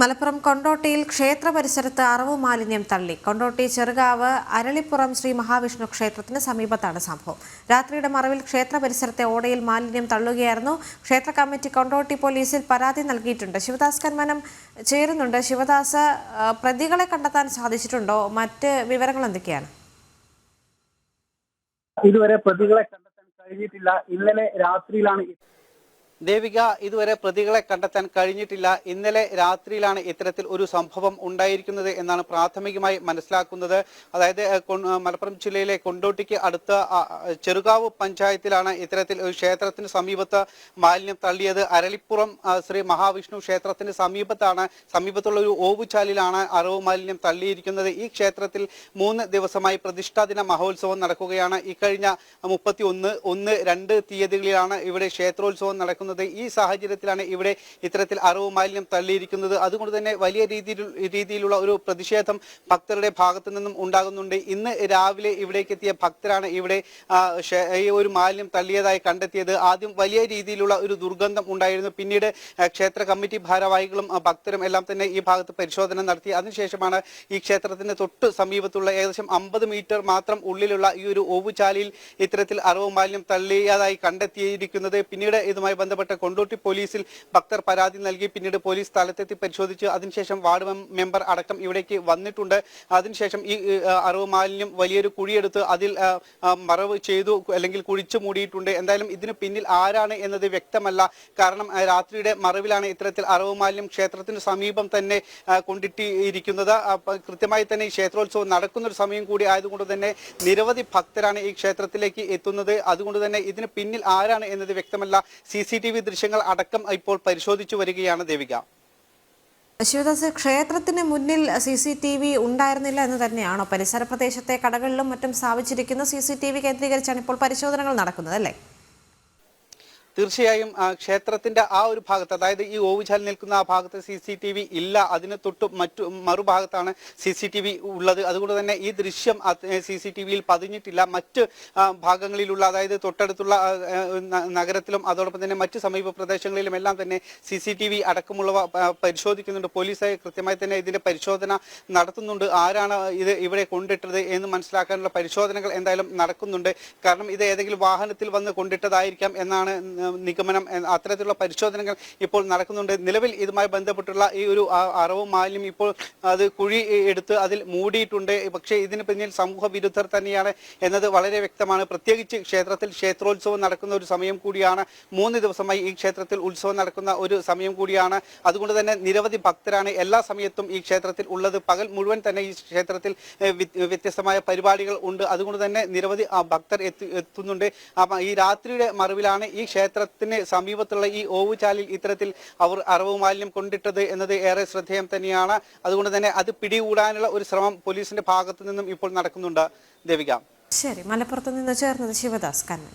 മലപ്പുറം കൊണ്ടോട്ടിയിൽ ക്ഷേത്ര പരിസരത്ത് അറവു മാലിന്യം തള്ളി. കൊണ്ടോട്ടി ചെറുകാവ് അരളിപ്പുറം ശ്രീ മഹാവിഷ്ണു ക്ഷേത്രത്തിന് സമീപത്താണ് സംഭവം. രാത്രിയുടെ മറവിൽ ക്ഷേത്ര പരിസരത്തെ ഓടയിൽ മാലിന്യം തള്ളുകയായിരുന്നു. ക്ഷേത്ര കമ്മിറ്റി കൊണ്ടോട്ടി പോലീസിൽ പരാതി നൽകിയിട്ടുണ്ട്. ശിവദാസ് കന്മനം ചേരുന്നുണ്ട്. ശിവദാസ് പ്രതികളെ കണ്ടെത്താൻ സാധിച്ചിട്ടുണ്ടോ? മറ്റ് വിവരങ്ങൾ എന്തൊക്കെയാണ്? ഇതുവരെ പ്രതികളെ കണ്ടെത്താൻ കഴിഞ്ഞിട്ടില്ല. ഇന്നലെ രാത്രിയിലാണ് ദേവിക ഇതുവരെ പ്രതികളെ കണ്ടെത്താൻ കഴിഞ്ഞിട്ടില്ല. ഇന്നലെ രാത്രിയിലാണ് ഇത്തരത്തിൽ ഒരു സംഭവം ഉണ്ടായിരിക്കുന്നത് എന്നാണ് പ്രാഥമികമായി മനസ്സിലാക്കുന്നത്. അതായത് മലപ്പുറം ജില്ലയിലെ കൊണ്ടോട്ടിക്ക് അടുത്ത ചെറുകാവ് പഞ്ചായത്തിലാണ് ഇത്തരത്തിൽ ഒരു ക്ഷേത്രത്തിന് സമീപത്ത് മാലിന്യം തള്ളിയത്. അരളിപ്പുറം ശ്രീ മഹാവിഷ്ണു ക്ഷേത്രത്തിന് സമീപത്താണ് സമീപത്തുള്ള ഒരു ഓവുചാലിലാണ് അറവ് മാലിന്യം തള്ളിയിരിക്കുന്നത്. ഈ ക്ഷേത്രത്തിൽ മൂന്ന് ദിവസമായി പ്രതിഷ്ഠാദിന മഹോത്സവം നടക്കുകയാണ്. ഇക്കഴിഞ്ഞ മുപ്പത്തി ഒന്ന് ഒന്ന് രണ്ട് തീയതികളിലാണ് ഇവിടെ ക്ഷേത്രോത്സവം നടക്കുന്നത്. ഈ സാഹചര്യത്തിലാണ് ഇവിടെ ഇത്തരത്തിൽ അറിവ് മാലിന്യം തള്ളിയിരിക്കുന്നത്. അതുകൊണ്ട് തന്നെ വലിയ രീതിയിൽ രീതിയിലുള്ള ഒരു പ്രതിഷേധം ഭക്തരുടെ ഭാഗത്തു നിന്നും ഉണ്ടാകുന്നുണ്ട്. ഇന്ന് രാവിലെ ഇവിടേക്ക് എത്തിയ ഭക്തരാണ് ഇവിടെ ഈ ഒരു മാലിന്യം തള്ളിയതായി കണ്ടെത്തിയത്. ആദ്യം വലിയ രീതിയിലുള്ള ഒരു ദുർഗന്ധം ഉണ്ടായിരുന്നു. പിന്നീട് ക്ഷേത്ര കമ്മിറ്റി ഭാരവാഹികളും ഭക്തരും എല്ലാം തന്നെ ഈ ഭാഗത്ത് പരിശോധന നടത്തി. അതിനുശേഷമാണ് ഈ ക്ഷേത്രത്തിന് തൊട്ട് സമീപത്തുള്ള ഏകദേശം അമ്പത് മീറ്റർ മാത്രം ഉള്ളിലുള്ള ഈ ഒരു ഓവുചാലിയിൽ ഇത്തരത്തിൽ അറിവ് മാലിന്യം തള്ളിയതായി കണ്ടെത്തിയിരിക്കുന്നത്. പിന്നീട് ഇതുമായി ബന്ധപ്പെട്ട കൊണ്ടോട്ടി പോലീസിൽ ഭക്തർ പരാതി നൽകി. പിന്നീട് പോലീസ് സ്ഥലത്തെത്തി പരിശോധിച്ച് അതിനുശേഷം വാർഡ് മെമ്പർ അടക്കം ഇവിടേക്ക് വന്നിട്ടുണ്ട്. അതിനുശേഷം ഈ അറിവ് മാലിന്യം വലിയൊരു കുഴിയെടുത്ത് അതിൽ മറവ് ചെയ്തു അല്ലെങ്കിൽ കുഴിച്ചു മൂടിയിട്ടുണ്ട്. എന്തായാലും ഇതിന് പിന്നിൽ ആരാണ് എന്നത് വ്യക്തമല്ല. കാരണം രാത്രിയുടെ മറവിലാണ് ഇത്തരത്തിൽ അറിവ് മാലിന്യം ക്ഷേത്രത്തിന് സമീപം തന്നെ കൊണ്ടിട്ടിയിരിക്കുന്നത് കൃത്യമായി തന്നെ ഈ ക്ഷേത്രോത്സവം നടക്കുന്ന ഒരു സമയം കൂടി ആയതുകൊണ്ട് തന്നെ നിരവധി ഭക്തരാണ് ഈ ക്ഷേത്രത്തിലേക്ക് എത്തുന്നത്. അതുകൊണ്ട് തന്നെ ഇതിന് പിന്നിൽ ആരാണ് എന്നത് വ്യക്തമല്ല. സി ടി ദൃശ്യങ്ങൾ അടക്കം ഇപ്പോൾ പരിശോധിച്ചു വരികയാണ് ദേവിക. ശിവദാസ് ക്ഷേത്രത്തിന് മുന്നിൽ സി സി ടി വി ഉണ്ടായിരുന്നില്ല എന്ന് തന്നെയാണോ? പരിസര പ്രദേശത്തെ കടകളിലും മറ്റും സ്ഥാപിച്ചിരിക്കുന്ന സി സി ടി വി കേന്ദ്രീകരിച്ചാണ് ഇപ്പോൾ പരിശോധനകൾ നടക്കുന്നത് അല്ലേ? തീർച്ചയായും ക്ഷേത്രത്തിന്റെ ആ ഒരു ഭാഗത്ത് അതായത് ഈ ഓവുചാൽ നിൽക്കുന്ന ആ ഭാഗത്ത് സി സി ടി വി ഇല്ല. അതിന് തൊട്ട് മറ്റു മറുഭാഗത്താണ് സി സി ടി വി ഉള്ളത്. അതുകൊണ്ട് തന്നെ ഈ ദൃശ്യം സി സി ടി വിയിൽ പതിഞ്ഞിട്ടില്ല. മറ്റ് ഭാഗങ്ങളിലുള്ള അതായത് തൊട്ടടുത്തുള്ള നഗരത്തിലും അതോടൊപ്പം തന്നെ മറ്റ് സമീപ പ്രദേശങ്ങളിലും എല്ലാം തന്നെ സി സി ടി വി അടക്കമുള്ളവ പരിശോധിക്കുന്നുണ്ട്. പോലീസ് കൃത്യമായി തന്നെ ഇതിന്റെ പരിശോധന നടത്തുന്നുണ്ട്. ആരാണ് ഇത് ഇവിടെ കൊണ്ടിട്ടത് എന്ന് മനസ്സിലാക്കാനുള്ള പരിശോധനകൾ എന്തായാലും നടക്കുന്നുണ്ട്. കാരണം ഇത് ഏതെങ്കിലും വാഹനത്തിൽ വന്ന് കൊണ്ടിട്ടതായിരിക്കാം എന്നാണ് നിഗമനം അത്തരത്തിലുള്ള പരിശോധനകൾ ഇപ്പോൾ നടക്കുന്നുണ്ട്. നിലവിൽ ഇതുമായി ബന്ധപ്പെട്ടുള്ള ഈ ഒരു അറവും മാലിന്യം ഇപ്പോൾ അത് കുഴി എടുത്ത് അതിൽ മൂടിയിട്ടുണ്ട്. പക്ഷേ ഇതിന് പിന്നിൽ സമൂഹ വിരുദ്ധർ തന്നെയാണ് എന്നത് വളരെ വ്യക്തമാണ്. പ്രത്യേകിച്ച് ക്ഷേത്രത്തിൽ ക്ഷേത്രോത്സവം നടക്കുന്ന ഒരു സമയം കൂടിയാണ്. മൂന്ന് ദിവസമായി ഈ ക്ഷേത്രത്തിൽ ഉത്സവം നടക്കുന്ന ഒരു സമയം കൂടിയാണ്. അതുകൊണ്ട് തന്നെ നിരവധി ഭക്തരാണ് എല്ലാ സമയത്തും ഈ ക്ഷേത്രത്തിൽ ഉള്ളത്. പകൽ മുഴുവൻ തന്നെ ഈ ക്ഷേത്രത്തിൽ വ്യത്യസ്തമായ പരിപാടികൾ ഉണ്ട്. അതുകൊണ്ട് തന്നെ നിരവധി ഭക്തർ എത്തുന്നുണ്ട്. ഈ രാത്രിയുടെ മറവിലാണ് ഈ ക്ഷേത്രത്തിന് സമീപത്തുള്ള ഈ ഓവുചാലിൽ ഇത്തരത്തിൽ അവർ അറവ് മാലിന്യം കൊണ്ടിട്ടത് എന്നത് ഏറെ ശ്രദ്ധേയം തന്നെയാണ്. അതുകൊണ്ട് തന്നെ അത് പിടികൂടാനുള്ള ഒരു ശ്രമം പോലീസിന്റെ ഭാഗത്തു നിന്നും ഇപ്പോൾ നടക്കുന്നുണ്ട്. ദേവിക. ശരി. മലപ്പുറത്ത് നിന്ന് ചേർന്നത് ശിവദാസ് കണ്ണൻ.